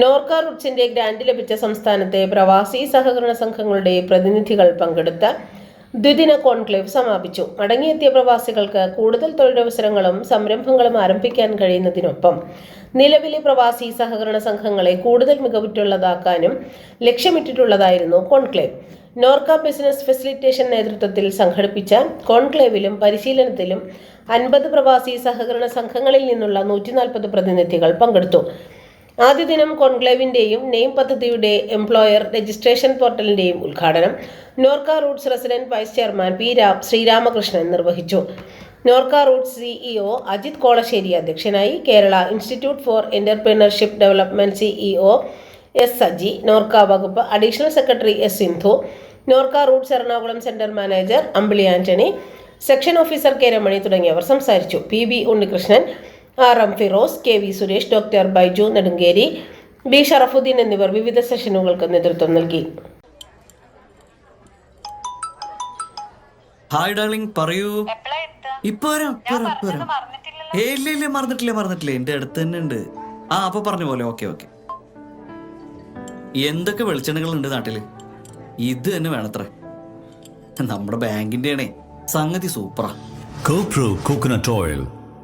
Norka റൂട്ട്സിന്റെ grant ലഭിച്ച സംസ്ഥാനത്തെ പ്രവാസി സഹകരണ സംഘങ്ങളുടെ പ്രതിനിധികൾ പങ്കെടുത്ത ദ്വിദിന കോൺക്ലേവ് സമാപിച്ചു. മടങ്ങിയെത്തിയ പ്രവാസികൾക്ക് കൂടുതൽ തൊഴിലവസരങ്ങളും സംരംഭങ്ങളും ആരംഭിക്കാൻ കഴിയുന്നതിനൊപ്പം നിലവിലെ പ്രവാസി സഹകരണ സംഘങ്ങളെ കൂടുതൽ മികവുറ്റുള്ളതാക്കാനും ലക്ഷ്യമിട്ടിട്ടുള്ളതായിരുന്നു കോൺക്ലേവ്. നോർക്ക ബിസിനസ് ഫെസിലിറ്റേഷൻ നേതൃത്വത്തിൽ സംഘടിപ്പിച്ച കോൺക്ലേവിലും പരിശീലനത്തിലും അൻപത് പ്രവാസി സഹകരണ സംഘങ്ങളിൽ നിന്നുള്ള നൂറ്റി പ്രതിനിധികൾ പങ്കെടുത്തു. ആദ്യ ദിനം കോൺക്ലേവിന്റെയും നെയിം പദ്ധതിയുടെ എംപ്ലോയർ രജിസ്ട്രേഷൻ പോർട്ടലിന്റെയും ഉദ്ഘാടനം. NORKA Roots resident vice chairman P രാ ശ്രീരാമകൃഷ്ണൻ നിർവഹിച്ചു. നോർക്ക റൂട്ട്സ് സിഇഒ അജിത് കോളശ്ശേരി അധ്യക്ഷനായി Kerala institute for entrepreneurship development CEO S Saji NORKA വകുപ്പ് additional secretary S Sindhu NORKA Roots Ernakulam centre manager Ambili Antony section officer K Ramani തുടങ്ങിയവർ സംസാരിച്ചു. P B Unnikrishnan R M Firoz K V Suresh doctor Baiju Nedumkeri B Sharafuddin എന്നിവർ വിവിധ സെഷനുകൾക്ക് നേതൃത്വം നൽകി. Hi darling പറയൂ? ഇപ്പൊ വരാം ഇല്ല ഇല്ല മറന്നിട്ടില്ല മറന്നിട്ടില്ല. എന്റെ അടുത്ത് തന്നെ ഉണ്ട്. ആ അപ്പൊ പറഞ്ഞ പോലെ ഓക്കെ ഓക്കെ. എന്തൊക്കെ വെളിച്ചെണ്ണകൾ ഉണ്ട് നാട്ടിൽ? ഇത് തന്നെ വേണത്ര. നമ്മുടെ ബാങ്കിന്റെ ആണേ സംഗതി സൂപ്പറാ. കോപ്രോ coconut Oil,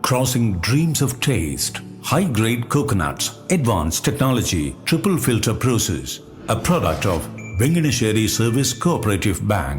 crossing dreams of taste. High grade coconuts, advanced technology, triple filter process. A product of Venganesheri Service Cooperative Bank.